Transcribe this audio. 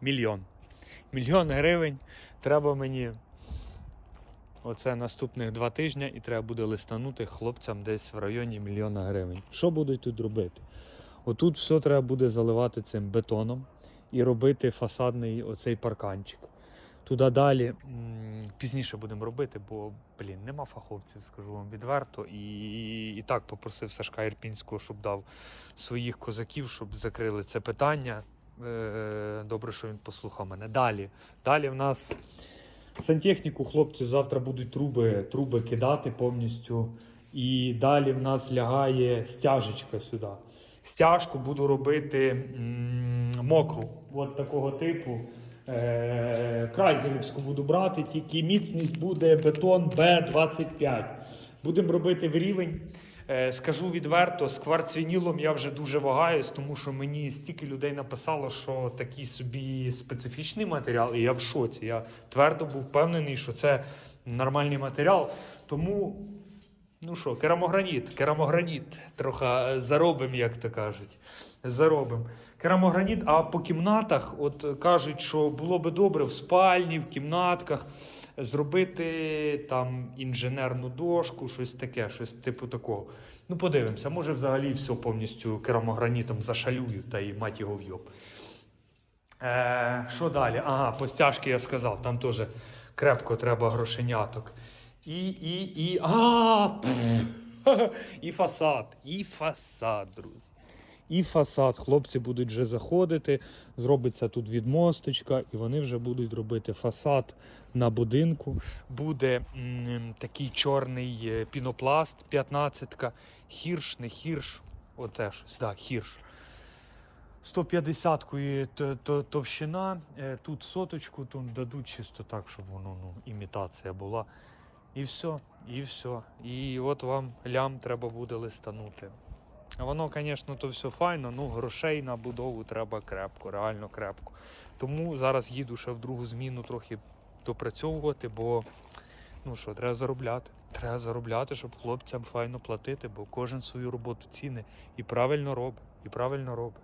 Мільйон. Мільйон гривень. Треба мені. Оце наступних два тижні і треба буде листанути хлопцям десь в районі мільйона гривень. Що будуть тут робити? Отут все треба буде заливати цим бетоном і робити фасадний оцей парканчик. Туди далі пізніше будемо робити, бо блін, нема фаховців, скажу вам відверто. І, і так попросив Сашка Ірпінського, щоб дав своїх козаків, щоб закрили це питання. Е, Добре, що він послухав мене. Далі. Далі в нас сантехніку хлопці завтра будуть труби, труби кидати повністю. І далі в нас лягає стяжечка сюди. Стяжку буду робити м, мокру, от такого типу. Е, Крайзелівську буду брати, тільки міцність буде бетон Б25. Будемо робити в рівень. Е, Скажу відверто, з кварцвінілом я вже дуже вагаюсь, тому що мені стільки людей написало, що такий собі специфічний матеріал, і я в шоці. Я твердо був впевнений, що це нормальний матеріал. Тому, ну що, керамограніт, керамограніт. Трохи е, заробимо, як то кажуть. Заробимо. Керамограніт, а по кімнатах, от е, кажуть, що було би добре в спальні, в кімнатках зробити там інженерну дошку, щось таке, щось типу такого. Ну, подивимося, може взагалі все повністю керамогранітом зашалюю та і мать його вйоб. Е, що далі? Ага, по стяжки я сказав, там теж крепко треба грошеняток. І, і, і. А! І фасад, і фасад, друзі. І фасад. Хлопці будуть вже заходити, зробиться тут відмосточка, і вони вже будуть робити фасад на будинку. Буде м, такий чорний е, пінопласт, 15-ка, хірш, не хірш, оце щось, да, хірш. 150-кою т- т- товщина, е, тут соточку, тут дадуть чисто так, щоб воно ну, імітація була. І все, і все. І от вам лям треба буде листанути. Воно, звісно, то все файно, ну грошей на будову треба крепко, реально крепко. Тому зараз їду ще в другу зміну трохи допрацьовувати, бо ну що, треба заробляти. Треба заробляти, щоб хлопцям файно платити, бо кожен свою роботу ціни і правильно робить, і правильно робить.